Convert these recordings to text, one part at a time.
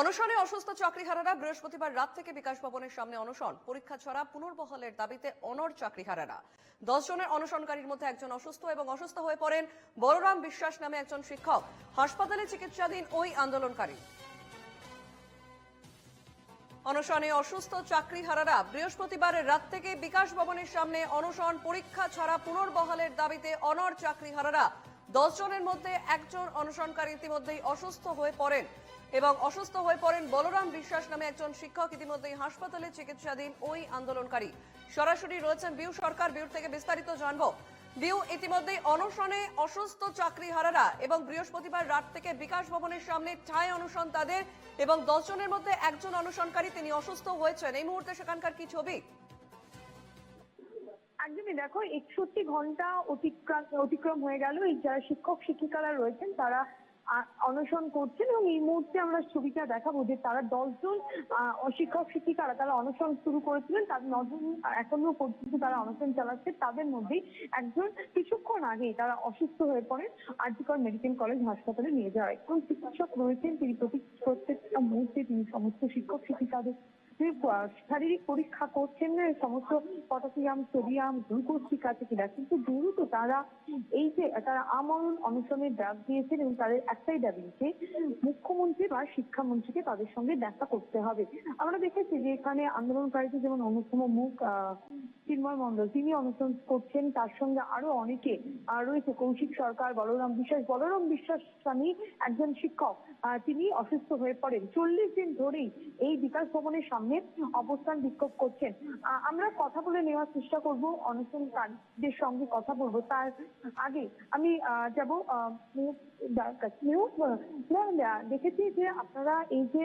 অনশনে অসুস্থ চাকরিহারারা বৃহস্পতিবার রাত থেকে বিকাশ ভবনের সামনে অনশন। পরীক্ষা ছাড়া পুনর্বহালের দাবিতে অনর চাকরিহারারা। দশ জনের অনশনকারীর মধ্যে একজন অসুস্থ এবং অসুস্থ হয়ে পড়েন বলরাম বিশ্বাস নামে একজন শিক্ষক। হাসপাতালে চিকিৎসাধীন ওই আন্দোলনকারী। অনশনে অসুস্থ চাকরিহারারা বৃহস্পতিবার রাত থেকে বিকাশ ভবনের সামনে অনশন, পরীক্ষা ছাড়া পুনর্বহালের দাবিতে অনর চাকরিহারারা দশ জনের মধ্যে একজন অনশনকারী ইতিমধ্যেই অসুস্থ হয়ে পড়েন। এবং অসুস্থ হয়ে পড়েন বলরাম বিশ্বাস নামে একজন শিক্ষক। ইতিমধ্যেই হাসপাতালে চিকিৎসাধীন ওই আন্দোলনকারী। সরাসরি রয়েছেন বিউ সরকার, বিউর থেকে বিস্তারিত জানব। বিউ, ইতিমধ্যেই অনশনে অসুস্থ চাকরিহারারা এবং বৃহস্পতিবার রাত থেকে বিকাশ ভবনের সামনে ঠায় অনশন তাদের এবং দশ জনের মধ্যে একজন অনশনকারী তিনি অসুস্থ হয়েছেন। এই মুহূর্তে সেখানকার কি ছবি? একদমই। দেখো, একষট্টি ঘণ্টা অতিক্রম অতিক্রম হয়ে গেল। এই যারা শিক্ষক, শিক্ষিকারা রয়েছেন, তারা অনশন করছেন এবং এই মুহূর্তে আমরা ছবিটা দেখাবো যে তারা দশজন আহ, শিক্ষক শিক্ষিকারা তারা অনশন শুরু করেছিলেন। তাদের নজন এখনও পর্যন্ত তারা অনশন চালাচ্ছে। তাদের মধ্যেই একজন কিছুক্ষণ আগেই তারা অসুস্থ হয়ে পড়েন আরজিকর মেডিকেল কলেজ হাসপাতালে নিয়ে যাওয়া কোন চিকিৎসক রয়েছেন তিনি প্রতি প্রত্যেকটা মুহূর্তে তিনি সমস্ত শিক্ষক শিক্ষিকাদের আহ, শারীরিক পরীক্ষা করছেন না সমস্ত পটাশিয়াম সোডিয়াম গ্লুকোজ ঠিক আছে কিনা? কিন্তু দ্রুত তারা এই যে তারা আমরণ অনশনের ডাক দিয়েছেন এবং তাদের একটাই দাবি যে মুখ্যমন্ত্রী বা শিক্ষামন্ত্রীকে তাদের সঙ্গে দেখা করতে হবে। আমরা দেখেছি যে এখানে আন্দোলনকারীদের যেমন অন্যতম মুখ চিন্ময় মন্ডল তিনি অনশন করছেন তার সঙ্গে আরও অনেকে। রয়েছে কৌশিক সরকার, বলরাম বিশ্বাস। বলরাম বিশ্বাস স্বামী একজন শিক্ষক। তিনি অসুস্থ হয়ে পড়েন। চল্লিশ দিন ধরেই এই বিকাশ ভবনের সামনে অবস্থান বিক্ষোভ করছেন। আমরা কথা বলে নেওয়ার চেষ্টা করব অনশনকারীদের সঙ্গে কথা বলব। তার আগে আমি যাব দেখেছি যে আপনারা এই যে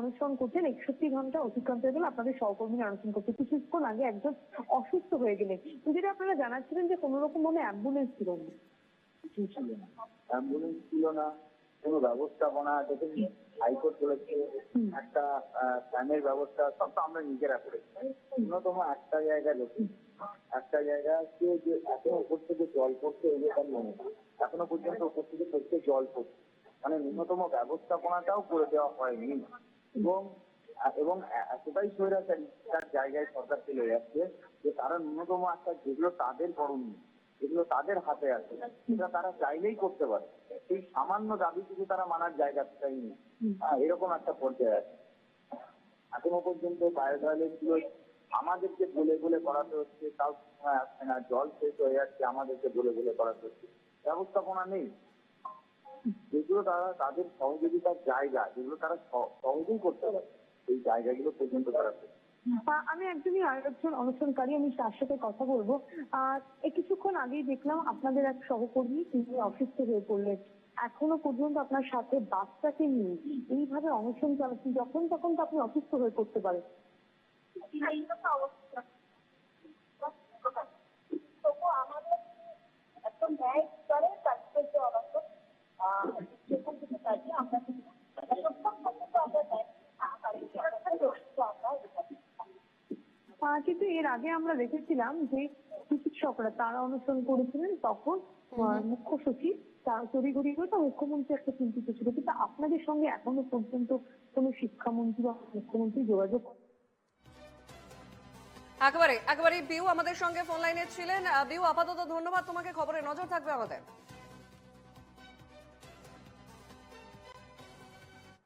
অনশন করছেন, একষট্টি ঘণ্টা অতিক্রান্ত হয়ে গেল আপনাদের সহকর্মীরা অনশন করছে। কিছুক্ষণ আগে একজন অসুস্থ হয়ে গেলেন যেটা আপনারা জানাচ্ছিলেন যে কোনো রকম মনে অ্যাম্বুলেন্স ছিল না। অ্যাম্বুলেন্স ছিল না। কোনো ব্যবস্থাপনা দেখেছি হাইকোর্ট বলেছে একটা ফ্যানের ব্যবস্থা সব তো আমরা নিজেরা করেছি। ন্যূনতম একটা জায়গা দেখি একটা জায়গা কে যে এখনও উপর থেকে জল পড়ছে এই যে তার মনে। এখনও পর্যন্ত উপর থেকে পড়ছে জল পড়ছে। মানে ন্যূনতম ব্যবস্থাপনাটাও করে দেওয়া হয়নি। এবং এবং এতটাই স্বৈরাচারী তার জায়গায় সরকার চলে যাচ্ছে যে তারা ন্যূনতম একটা যেগুলো তাদের করণীয় যেগুলো তাদের হাতে আছে সেটা তারা চাইলেই করতে পারে। সেই সামান্য দাবিটুকু তারা মানার জায়গাটাই নেই হ্যাঁ এরকম একটা পর্যায়ে আছে। এখনও পর্যন্ত বায়োডাইলেটগুলো আমাদেরকে বলে বলে করাতে হচ্ছে তাও সময় আসছে না জল শেষ হয়ে যাচ্ছে আমাদেরকে বলে বলে করাতে হচ্ছে। ব্যবস্থাপনা নেই। যেগুলো তারা তাদের সহযোগিতার জায়গা যেগুলো তারা সহ- সহজেই করতে পারে। সেই জায়গাগুলো পর্যন্ত। আহ, আমি একদমই আর একজন অনশনকারী আমি তার সাথে কথা বলব। আর এই কিছুক্ষণ আগেই দেখলাম আপনাদের এক সহকর্মী তিনি অসুস্থ হয়ে পড়লেন। এখনও পর্যন্ত আপনার সাথে বাচ্চাকে নিয়ে এইভাবে অনশন চালাচ্ছেন যখন তখন তো আপনি অসুস্থ হয়ে পড়তে পারেন তবু আমাদের একদম ন্যায় স্তরে তাদের যে অবস্থা সেখান থেকে চাইছি আমরা কিন্তু সত্যম পর্যন্ত আমরা ন্যায় পারি তো আমরা আহ, কিন্তু এর আগে আমরা দেখেছিলাম যে চিকিৎসকরা তারা অনশন করেছিলেন তখন মুখ্য সচিব তার তড়িঘড়ি করে তার মুখ্যমন্ত্রী একটা চিন্তিত ছিল। কিন্তু আপনাদের সঙ্গে এখনও পর্যন্ত কোনো শিক্ষামন্ত্রী বা মুখ্যমন্ত্রী যোগাযোগ একেবারে একেবারে বিউ আমাদের সঙ্গে ফোন লাইনে ছিলেন। বিউ আপাতত ধন্যবাদ। তোমাকে খবরে নজর থাকবে আমাদের।